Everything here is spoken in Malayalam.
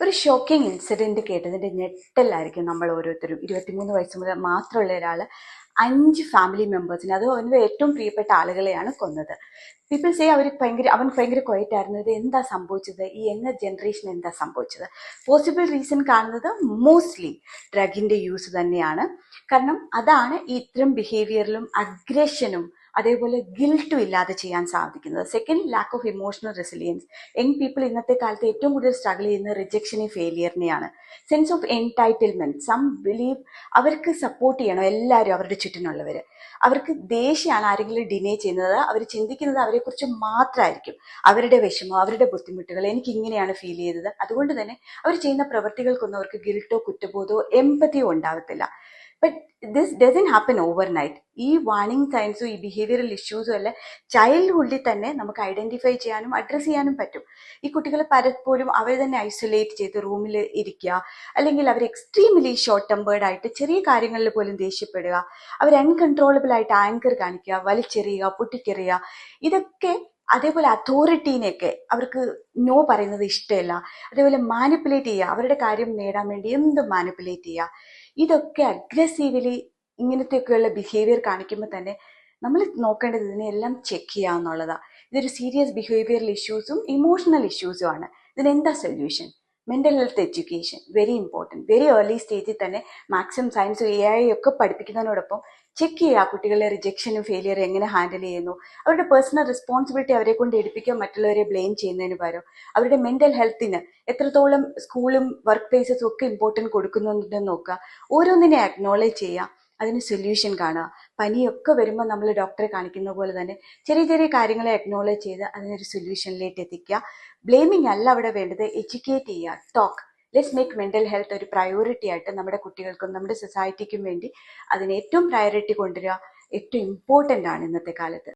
ഒരു ഷോക്കിംഗ് ഇൻസിഡന്റ് കേട്ടതിന്റെ ഞെട്ടലായിരിക്കും നമ്മൾ ഓരോരുത്തരും. ഇരുപത്തിമൂന്ന് വയസ്സ് മുതൽ മാത്രമുള്ള ഒരാൾ അഞ്ച് ഫാമിലി മെമ്പേഴ്സിനെ അത് അവന്റെ ഏറ്റവും പ്രിയപ്പെട്ട ആളുകളെയാണ് കൊന്നത്. പീപ്പിൾ സേ അവർ ഭയങ്കര അവൻ ഭയങ്കര ക്വയറ്റ് ആയിരുന്നു. ഇത് എന്താ സംഭവിച്ചത്? ഈ എന്ന ജനറേഷൻ എന്താ സംഭവിച്ചത്? പോസിബിൾ റീസൺ കാണുന്നത് മോസ്റ്റ്ലി ഡ്രഗിന്റെ യൂസ് തന്നെയാണ്. കാരണം അതാണ് ഇത്തരം ബിഹേവിയറിലും അഗ്രഷനും അതേപോലെ ഗിൽട്ടും ഇല്ലാതെ ചെയ്യാൻ സാധിക്കുന്നത്. Second lack of emotional resilience young people ഇന്നത്തെ കാലത്ത് ഏറ്റവും കൂടുതൽ സ്ട്രഗിൾ ചെയ്യുന്ന റിജക്ഷനെ ഫെയിലിയറിനെയാണ് sense of entitlement some believe അവർക്ക് സപ്പോർട്ട് ചെയ്യണം. എല്ലാവരും അവരുടെ ചുറ്റിനുള്ളവർ അവർക്ക് ദേഷ്യമാണ് ആരെങ്കിലും ഡിനേ ചെയ്യുന്നത്. അവർ ചിന്തിക്കുന്നത് അവരെക്കുറിച്ച് മാത്രമായിരിക്കും. അവരുടെ വിഷമം അവരുടെ ബുദ്ധിമുട്ടുകൾ എനിക്ക് ഇങ്ങനെയാണ് ഫീൽ ചെയ്തത്. അതുകൊണ്ട് തന്നെ അവർ ചെയ്യുന്ന പ്രവൃത്തികൾക്കൊന്നും അവർക്ക് ഗിൽട്ടോ കുറ്റബോധമോ എമ്പതിയോ ഉണ്ടാവത്തില്ല but this doesn't happen overnight ഈ വാർണിംഗ് സൈൻസും ഈ ബിഹേവിയറൽ ഇഷ്യൂസും എല്ലാം ചൈൽഡ്ഹുഡിൽ തന്നെ നമുക്ക് ഐഡന്റിഫൈ ചെയ്യാനും അഡ്രസ്സ് ചെയ്യാനും പറ്റും. ഈ കുട്ടികളെ പലപ്പോഴും അവർ തന്നെ ഐസൊലേറ്റ് ചെയ്ത് റൂമിൽ ഇരിക്കുക അല്ലെങ്കിൽ അവർ എക്സ്ട്രീംലി ഷോർട്ട് ടെമ്പേർഡ് ആയിട്ട് ചെറിയ കാര്യങ്ങളിൽ പോലും ദേഷ്യപ്പെടുക അവർ അൺകൺട്രോളബിൾ ആയിട്ട് ആങ്കർ കാണിക്കുക വലിച്ചെറിയുക പൊട്ടിക്കെറിയുക ഇതൊക്കെ അതേപോലെ അതോറിറ്റീനെയൊക്കെ അവർക്ക് നോ പറയുന്നത് ഇഷ്ടമല്ല. അതേപോലെ മാനിപ്പുലേറ്റ് ചെയ്യുക. അവരുടെ കാര്യം നേടാൻ വേണ്ടി എന്ത് മാനിപ്പുലേറ്റ് ചെയ്യുക? ഇതൊക്കെ അഗ്രസീവ്ലി ഇങ്ങനത്തെയൊക്കെയുള്ള ബിഹേവിയർ കാണിക്കുമ്പോൾ തന്നെ നമ്മൾ നോക്കേണ്ടത് ഇതിനെല്ലാം ചെക്ക് ചെയ്യുക എന്നുള്ളതാണ് ഇതൊരു സീരിയസ് ബിഹേവിയറൽ ഇഷ്യൂസും ഇമോഷണൽ ഇഷ്യൂസും ആണ്. ഇതിനെന്താ solution mental health education very important very early സ്റ്റേജിൽ തന്നെ മാക്സിമം സയൻസും എ ഐ ഒക്കെ പഠിപ്പിക്കുന്നതിനോടൊപ്പം ചെക്ക് ചെയ്യുക കുട്ടികളുടെ റിജക്ഷനും ഫെയിലിയറും എങ്ങനെ ഹാൻഡിൽ ചെയ്യുന്നു. അവരുടെ പേഴ്സണൽ റെസ്പോൺസിബിലിറ്റി അവരെ കൊണ്ട് എടുപ്പിക്കാൻ മറ്റുള്ളവരെ ബ്ലെയിം ചെയ്യുന്നതിന് പകരം അവരുടെ മെന്റൽ ഹെൽത്തിന് എത്രത്തോളം സ്കൂളും വർക്ക് പ്ലേസസും ഒക്കെ ഇമ്പോർട്ടന്റ് കൊടുക്കുന്നുണ്ടെന്ന് നോക്കുക. ഓരോന്നിനെ അക്നോളേജ് ചെയ്യുക. അതിന് സൊല്യൂഷൻ കാണുക. പനിയൊക്കെ വരുമ്പോൾ നമ്മൾ ഡോക്ടറെ കാണിക്കുന്ന പോലെ തന്നെ ചെറിയ ചെറിയ കാര്യങ്ങളെ അക്നോളേജ് ചെയ്ത് അതിനൊരു സൊല്യൂഷനിലേക്ക് എത്തിക്കുക. ബ്ലെയിമിങ് അല്ല അവിടെ വേണ്ടത്. എഡ്യൂക്കേറ്റ് ചെയ്യുക. Talk let's make mental health ഒരു പ്രയോറിറ്റി ആയിട്ട് നമ്മുടെ കുട്ടികൾക്കും നമ്മുടെ സൊസൈറ്റിക്കും വേണ്ടി അതിന് ഏറ്റവും പ്രയോറിറ്റി കൊണ്ടുവരിക ഏറ്റവും ഇമ്പോർട്ടന്റ് ആണ് ഇന്നത്തെ കാലത്ത്.